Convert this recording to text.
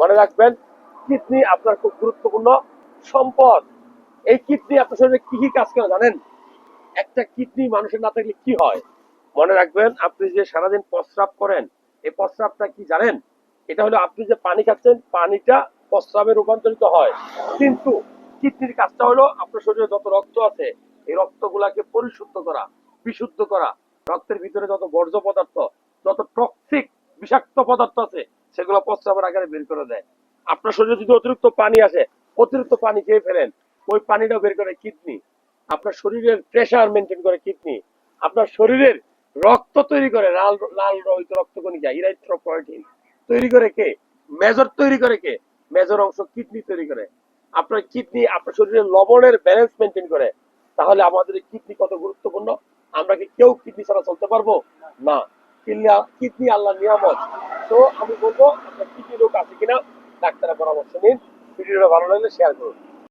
মনে রাখবেন, কিডনি আপনার খুব গুরুত্বপূর্ণ সম্পদ। এই কিডনি আপনার শরীরে কি কি কাজ করে জানেন? একটা কিডনি মানুষের না থাকলে কি হয়? মনে রাখবেন, আপনি যে সারাদিন প্রস্রাব করেন, এই প্রস্রাবটা কি জানেন? এটা হলো আপনি যে পানি খাচ্ছেন, পানিটা প্রস্রাবে রূপান্তরিত হয়। কিন্তু কিডনির কাজটা হলো আপনার শরীরে যত রক্ত আছে, এই রক্তগুলাকে পরিশুদ্ধ করা, বিশুদ্ধ করা। রক্তের ভিতরে যত বর্জ্য পদার্থ, যত টক্সিক বিষাক্ত পদার্থ আছে সেগুলো প্রস্রাবের আকারে বের করে দেয়। আপনার শরীরে যদি অতিরিক্ত পানি আসে, অতিরিক্ত পানি খেয়ে ফেলেন, ওই পানিটা বের করে কিডনি। আপনার শরীরের প্রেশার মেনটেন করে কিডনি। আপনার শরীরের রক্ত তৈরি করে, লাল লাল রক্তকণিকা ইরাইথ্রোপয়েটিন তৈরি করে কে? মেজর তৈরি করে কে? মেজর অংশ কিডনি তৈরি করে। আপনার কিডনি, আপনার শরীরের লবণের ব্যালেন্স মেনটেন করে। তাহলে আমাদের কিডনি কত গুরুত্বপূর্ণ? আমরা কি কেউ কিডনি ছাড়া চলতে পারব? না। কিডনি আল্লাহ নিয়ামত। তো আমি বলব আপনার কিডনি রোগ আছে কিনা ডাক্তারের পরামর্শ নিন। ভিডিওটা ভালো লাগলে শেয়ার করুন।